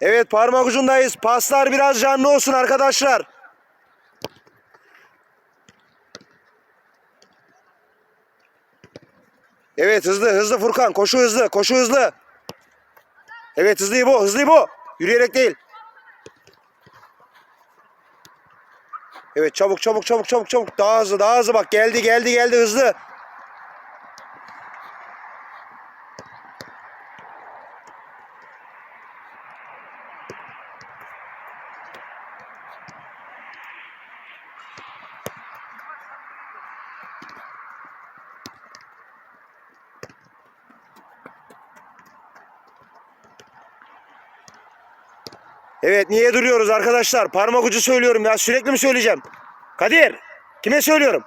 Evet parmak ucundayız. Paslar biraz canlı olsun arkadaşlar. Evet hızlı hızlı Furkan. Koşu hızlı. Koşu hızlı. Evet hızlı bu. Hızlı bu. Yürüyerek değil. Evet çabuk çabuk çabuk çabuk çabuk. Daha hızlı daha hızlı bak geldi geldi geldi hızlı. Evet niye duruyoruz arkadaşlar? Parmak ucu söylüyorum ya sürekli mi söyleyeceğim? Kadir kime söylüyorum?